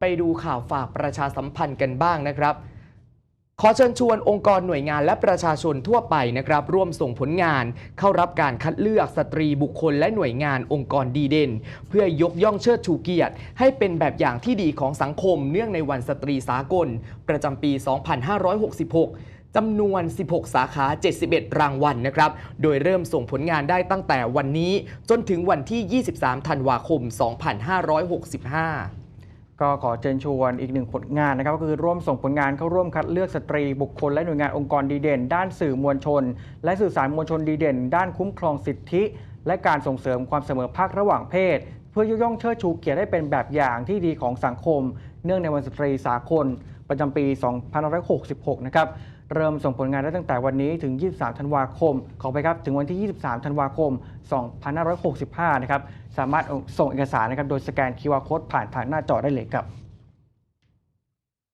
ไปดูข่าวฝากประชาสัมพันธ์กันบ้างนะครับ ขอเชิญชวนองค์กรหน่วยงานและประชาชนทั่วไปนะครับ ร่วมส่งผลงานเข้ารับการคัดเลือกสตรีบุคคลและหน่วยงานองค์กรดีเด่น เพื่อยกย่องเชิดชูเกียรติ ให้เป็นแบบอย่างที่ดีของสังคมเนื่องในวันสตรีสากล ประจำปี 2566จำนวน 16 สาขา 71 รางวัลนะครับ โดยเริ่มส่งผลงานได้ตั้งแต่วันนี้จนถึงวันที่ 23 ธันวาคม 2565 ก็ขอเชิญชวนอีกหนึ่งผลงานนะครับก็คือร่วมส่งผลงานเข้าร่วมคัดเลือกสตรีบุคคลและหน่วยงานองค์กรดีเด่น ด้านสื่อมวลชน และสื่อสารมวลชนดีเด่น ด้านคุ้มครองสิทธิ และการส่งเสริมความเสมอภาคระหว่างเพศ เพื่อยกย่องเชิดชูเกียรติให้เป็นแบบอย่างที่ดีของสังคม เนื่องในวันสตรีสากลประจำปี 2566 นะครับ เริ่มส่งผลงานได้ตั้งแต่วันนี้ถึง 23 ธันวาคม ขอไปครับ ถึงวันที่ 23 ธันวาคม 2565 นะครับ สามารถส่งเอกสารนะครับ โดยสแกน QR Code ผ่านทางหน้าจอได้เลยครับ